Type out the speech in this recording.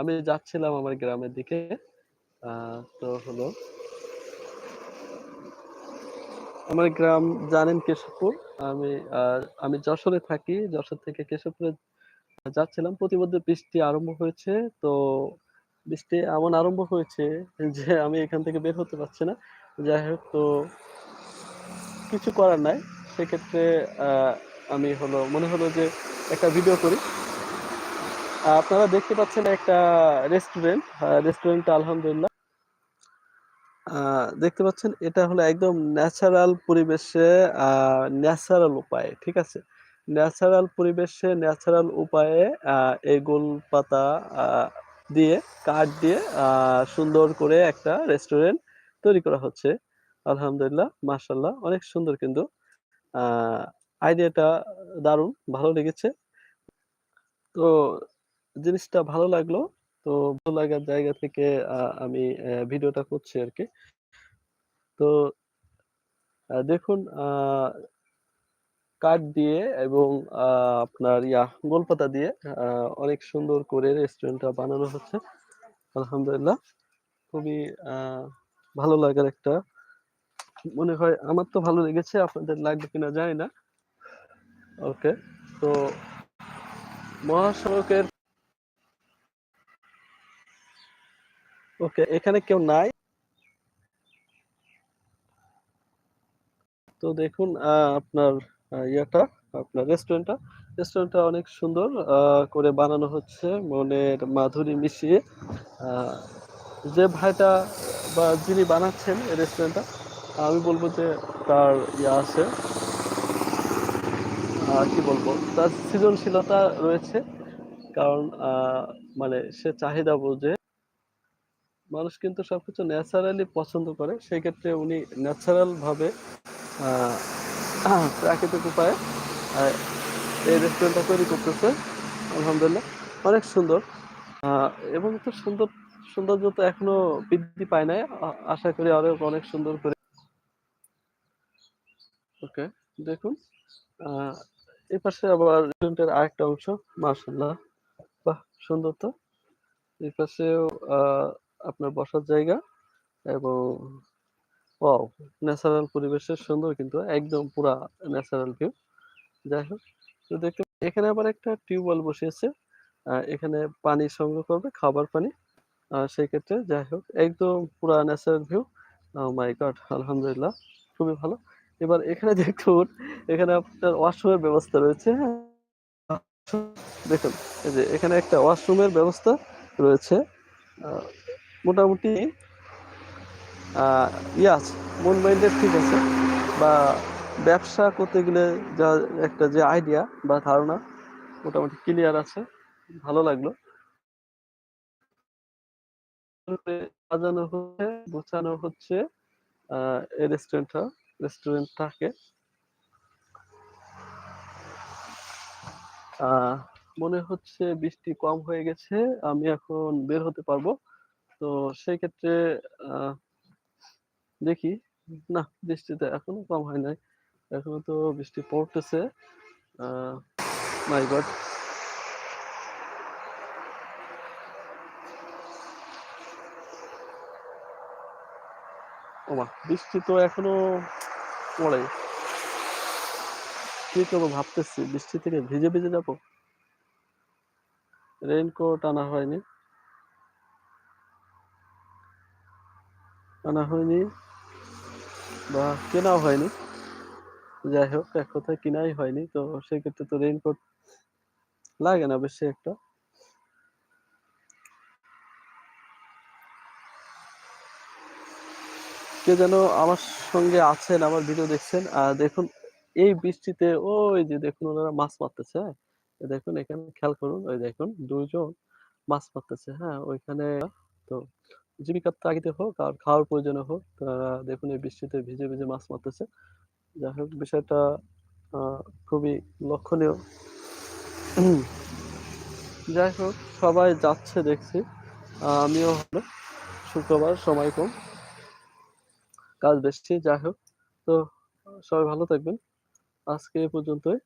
আমি যাচ্ছিলাম আমার গ্রামের দিকে। তো হলো আমার গ্রাম জানেন কেশবপুর। আমি আমি যশোরে থাকি। যশোর থেকে কেশবপুরে যাচ্ছিলাম। প্রতিমধ্যে বৃষ্টি আরম্ভ হয়েছে। তো বৃষ্টি এমন আরম্ভ হয়েছে যে আমি এখান থেকে বের হতে পারছি না। যাই হোক, তো কিছু করার নাই। সেক্ষেত্রে আমি হলো, মনে হলো যে একটা ভিডিও করি। আপনারা দেখতে পাচ্ছেন একটা রেস্টুরেন্ট। আ রেস্টুরেন্টটা আলহামদুলিল্লাহ দেখতে পাচ্ছেন এটা হলো একদম ন্যাচারাল পরিবেশে ন্যাচারাল উপায়ে, ঠিক আছে? ন্যাচারাল পরিবেশে ন্যাচারাল উপায়ে এই গোলপাতা আ দিয়ে কাঠ দিয়ে সুন্দর করে একটা রেস্টুরেন্ট তৈরি করা হচ্ছে। আলহামদুলিল্লাহ, মাশাআল্লাহ অনেক সুন্দর কিন্তু। আইডিয়াটা দারুণ ভালো লেগেছে। তো জিনিসটা ভালো লাগল। তো ভালো লাগার জায়গা থেকে আমি ভিডিওটা করছি আরকি। তো দেখুন কাঠ দিয়ে এবং আপনার ইয়া, গোলপাতা দিয়ে অনেক সুন্দর করে রেস্টুরেন্টটা বানানো হচ্ছে। আলহামদুলিল্লাহ। খুবই ভালো লাগার একটা, মনে হয় আমার তো ভালো লেগেছে। আপনাদের লাগবে কিনা জানি না। ওকে। তো মহাসড়কের ওকে, এখানে কেউ নাই। তো দেখুন আপনার ইয়েটা আপনার রেস্টুরেন্টটা, রেস্টুরেন্টটা অনেক সুন্দর করে বানানো হচ্ছে মনের মাধুরী মিশিয়ে। যে ভাইটা বা যিনি বানাচ্ছেন রেস্টুরেন্টটা আমি বলব যে তার ইয়ে আছে কি বলব? তার সৃজনশীলতা রয়েছে। কারণ মানে সে চাহিদা বোঝে। মানুষ কিন্তু সবকিছু ন্যাচারালি পছন্দ করে। সেক্ষেত্রে উনি ন্যাচারাল ভাবে প্রাকৃতিক উপায়ে এই রেস্টুরেন্টটা তৈরি করতেছে। আলহামদুলিল্লাহ। অনেক সুন্দর। এবং তো সুন্দর সৌন্দর্য তো এখনও বৃদ্ধি পায় নাই। আশা করি আরও অনেক সুন্দর করে ওকে, দেখুন। আ এপাশে আবার রেস্টুরেন্টের আরেকটা অংশ। মাশাআল্লাহ! বাহ! সুন্দর তো। এপাশেও আ আপনার বসার জায়গা এবং ওয়াও! ন্যাচারাল পরিবেশের সুন্দর কিন্তু একদম পুরা ন্যাচারাল ভিউ। যাই হোক, তো দেখতে এখানে আবার একটা টিউবওয়েল বসিয়েছে। এখানে পানি সংগ্রহ করবে, খাবার পানি। আ সেক্ষেত্রে যাই হোক একদম পুরা ন্যাচারাল ভিউ। মাই গড! আলহামদুলিল্লাহ। খুবই ভালো। এবার এখানে দেখুন, এখানে আপনার ওয়াশরুমের ব্যবস্থা রয়েছে? দেখুন, এই যে এখানে একটা ওয়াশরুমের ব্যবস্থা রয়েছে। মোটামুটি আ ইয়ে মন মাইন্ডেড ঠিক আছে। বা ব্যবসা করতে গেলে যা একটা যে আইডিয়া বা ধারণা মোটামুটি ক্লিয়ার আছে। ভালো লাগল। সাজানো হচ্ছে, গোছানো হচ্ছে এই রেস্টুরেন্টটা রেস্টুরেন্টটাকে। আ মনে হচ্ছে বৃষ্টি কম হয়ে গেছে। আমি এখন বের হতে পারব। তো সেক্ষেত্রে আ দেখি। না, বৃষ্টিতে এখনও কম হয় নাই। এখনও তো বৃষ্টি পড়তেছে। My god! ওমা! বৃষ্টি তো এখনও পড়ে। কি করব ভাবতেছি। বৃষ্টি থেকে ভিজে, ভিজে যাব? রেইনকোট আনা হয়নি। আনা হয়নি। বা কেনাও হয়নি। যাই হোক এক কথায় কেনাই হয়নি। তো সেক্ষেত্রে তো রেইনকোট লাগে না বেশি একটা। কে যেন আমার সঙ্গে আছেন, আমার ভিডিও দেখছেন। আর দেখুন এই বৃষ্টিতে ওই যে দেখুন ওনারা মাছ মারতেছে, হ্যাঁ? দেখুন এখানে খেয়াল করুন, ওই দেখুন ২ জন মাছ মারতেছে, হ্যাঁ? ওইখানে তো জীবিকার তাগিদে হোক আর খাওয়ার প্রয়োজনে হোক, তারা দেখুন এই বৃষ্টিতে ভিজে, ভিজে মাছ মারতেছে। যাই হোক বিষয়টা খুবই লক্ষণীয়। যাই হোক সবাই যাচ্ছে দেখছি। আমিও হলো শুক্রবার সময় কম। কাজ বেশি যাই হোক। তো সবাই ভালো থাকবেন। আজকে এ পর্যন্তই।